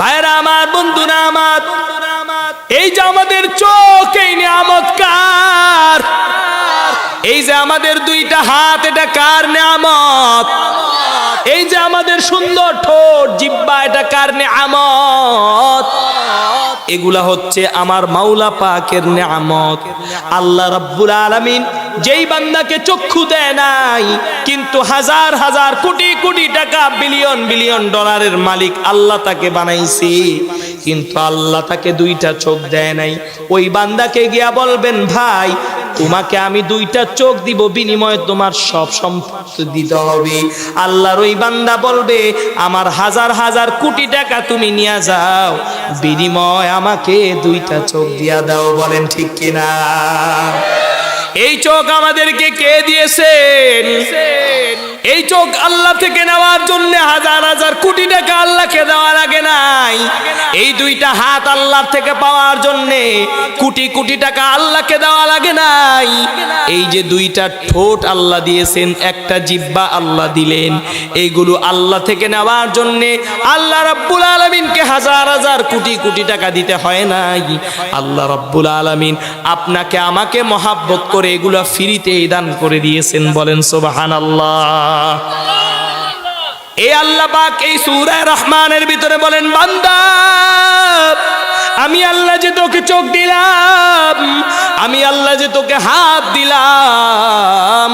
ভাইরা আমার, বন্ধুরা আমার, এই যে আমাদের চোখ, এই নিয়ামত কার? এই যে আমাদের দুইটা হাত, এটা কার নিয়ামত? এই যে আমাদের সুন্দর ঠোঁট, জিব্বা, এটা কার নিয়ামত? এগুলা হচ্ছে আমার মাওলা পাকের নিয়ামত। আল্লাহ রাব্বুল আলামিন যেই বান্দাকে চক্ষু দেয় নাই, কিন্তু হাজার হাজার কোটি কোটি টাকা, বিলিয়ন বিলিয়ন ডলারের মালিক আল্লাহ তাকে বানাইছে। কিন্তু আল্লাহ তাকে দুইটা চোখ দেয় নাই। ওই বান্দাকে গিয়া বলবেন, ভাই, তোমাকে আমি দুইটা চোখ দিব, বিনিময়ে তোমার সব সম্পত্তি দিতে হবে। আল্লাহর ওই বান্দা বলবে, আমার হাজার হাজার কোটি টাকা তুমি নিয়ে যাও, বিনিময় আমাকে দুইটা চোখ দিয়া দাও। বলেন ঠিক কিনা? এই চোখ আমাদেরকে কে দিয়েছেন? এই চোখ আল্লাহ থেকে নেওয়ার জন্য হাজার হাজার কোটি টাকা আল্লাহকে দেওয়া লাগে নাই। এই দুইটা হাত আল্লাহ থেকে পাওয়ার জন্য কোটি কোটি টাকা আল্লাহকে দেওয়া লাগে নাই। এই যে দুইটা ঠোঁট আল্লাহ দিয়েছেন, একটা জিব্বা আল্লাহ দিলেন। এইগুলো আল্লাহ থেকে নেওয়ার জন্য আল্লাহ রাব্বুল আলমিনকে হাজার হাজার কোটি কোটি টাকা দিতে হয় নাই। আল্লাহ রাব্বুল আলমিন আপনাকে আমাকে মহাব্বত করে এগুলো ফ্রিতে দান করে দিয়েছেন, বলেন সোবাহান আল্লাহ এই আল্লাহ পাক এই সূরা রহমানের ভিতরে বলেন, বান্দা, আমি আল্লাহ যে তোকে চোখ দিলাম, আমি আল্লাহ যে তোকে হাত দিলাম,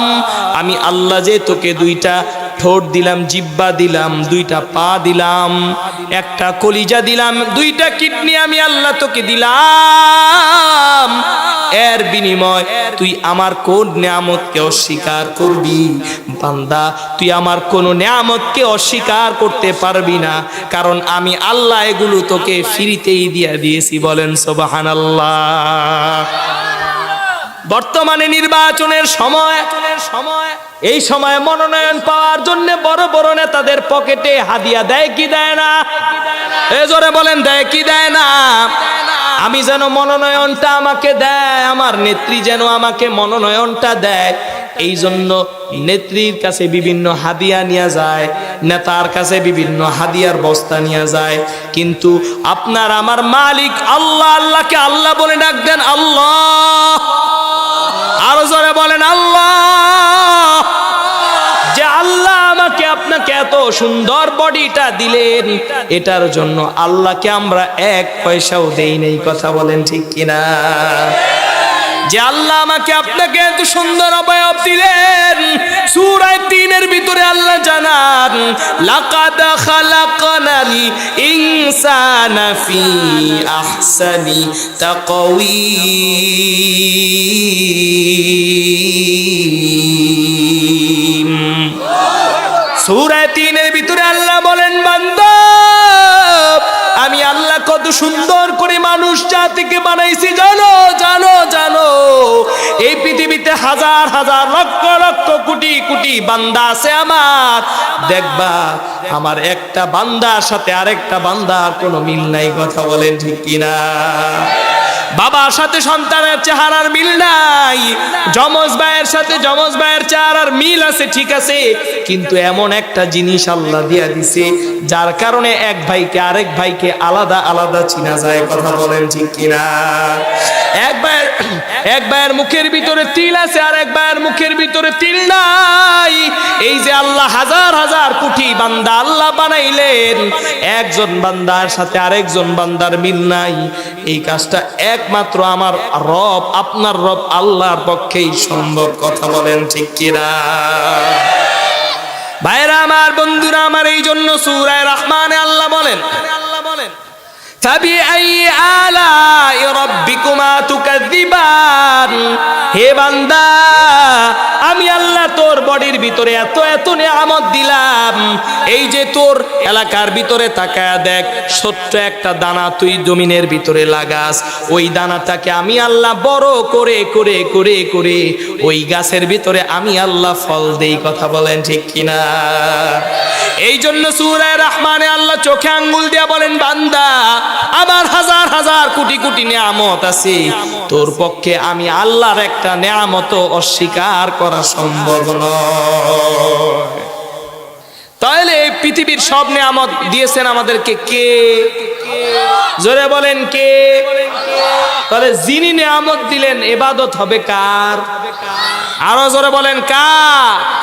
আমি আল্লাহ যে তোকে দুইটা ঠোঁট দিলাম, জিব্বা দিলাম, দুইটা পা দিলাম, একটা কলিজা দিলাম, দুইটা কিডনি আমি আল্লাহ তোকে দিলাম। এর বিনিময় তুই আমার কোন নিয়ামতকে অস্বীকার করবি? বান্দা, তুই আমার কোন নিয়ামতকে অস্বীকার করতে পারবি না, কারণ আমি আল্লাহ এগুলো তোকে ফিরিতেই দিয়া দিয়েছি, বলেন সোবাহান আল্লাহ বর্তমানে নির্বাচনের সময় সময়, এই সময় মনোনয়ন পাওয়ার জন্য বড় বড় নেতাদের পকেটে হাদিয়া দেয় কি দেয় না? এ জোরে বলেন, দেয় কি দেয় না? আমি যেন মনোনয়নটা আমাকে দেয়, আমার নেত্রী যেন আমাকে মনোনয়নটা দেয়, এই জন্য নেত্রীর কাছে বিভিন্ন হাদিয়া নিয়ে যায়, নেতার কাছে বিভিন্ন হাদিয়ার বস্তা নিয়ে যায়। কিন্তু আপনার, আমার মালিক আল্লাহ, আল্লাহকে আল্লাহ বলে ডাক দেন, আল্লাহ। সুন্দর বডিটা দিলেন। এটার জন্য আল্লাহকে আমরা এক পয়সাও দেই নেই, কথা বলেন ঠিক কিনা? যে আল্লাহ আমাকে আপনাকে এত সুন্দর অবয়ব দিলেন, সূরা তিনের ভিতরে আল্লাহ জানান, লাকাদ খালাকনাল ইনসানা ফি আহসানি তাকওয়িম। সূরা তিনের ভিতরে আল্লাহ বলেন, বান্দা, আমি আল্লাহ কত সুন্দর করে মানুষ জাতিকে বানাইছি, জানো জানো জানো। এই পৃথিবীতে হাজার হাজার লক্ষ লক্ষ কোটি কোটি বান্দা আছে আমার। দেখবা, আমার একটা বান্দার সাথে আরেকটা বান্দার কোনো মিল নাই, কথা বলেন ঠিক কিনা? বাবার সাথে সন্তানের চেহারার মিল নাই। যমজ ভাইয়ের সাথে যমজ ভাইয়ের চেহারার মিল আছে, ঠিক আছে। কিন্তু এমন একটা জিনিস আল্লাহ দিয়া দিছে, যার কারণে এক ভাইকে আরেক ভাইকে আলাদা আলাদা চিনা যায়, কথা বলেন ঠিক কিনা? এক ভাইয়ের এক ভাইয়ের মুখের ভিতরে তিল আছে, আর এক ভাইয়ের মুখের ভিতরে তিল নাই। এই যে আল্লাহ হাজার হাজার কোটি বান্দা আল্লাহ বানাইলেন, একজন বান্দার সাথে আরেকজন বান্দার মিল নাই। এই কাজটা একমাত্র আমার রব, আপনার রব আল্লাহর পক্ষেই সম্ভব, কথা বলেন ঠিক কিনা? ভাইরা আমার, বন্ধুরা আমার এই জন্য সুরায় রহমানে আল্লাহ বলেন হে বান্দা তোর বডির ভিতরে এত এত নিয়ামত দিলাম। এই যে তোর এলাকার ভিতরে তাকায়া দেখ, ছোট্ট একটা দানা তুই জমিনের ভিতরে লাগাস। ওই দানাটাকে আমি আল্লাহ বড় করে করে করে করে ওই গাছের ভিতরে আমি আল্লাহ ফল দেই, কথা বলেন ঠিক কিনা? এই জন্য সুরায় রহমানে আল্লাহ চোখে আঙ্গুল দিয়া বলেন, বান্দা, আমার হাজার হাজার কোটি কোটি নিয়ামত আছে। তোর পক্ষে আমি আল্লাহর একটা নিয়ামত অস্বীকার করা সম্ভব তাহলে এই পৃথিবীর সব নিয়ামত দিয়েছেন আমাদেরকে কে? জোরে বলেন কে? তাহলে যিনি নিয়ামত দিলেন এবাদত হবে কার? আরও জোরে বলেন কার?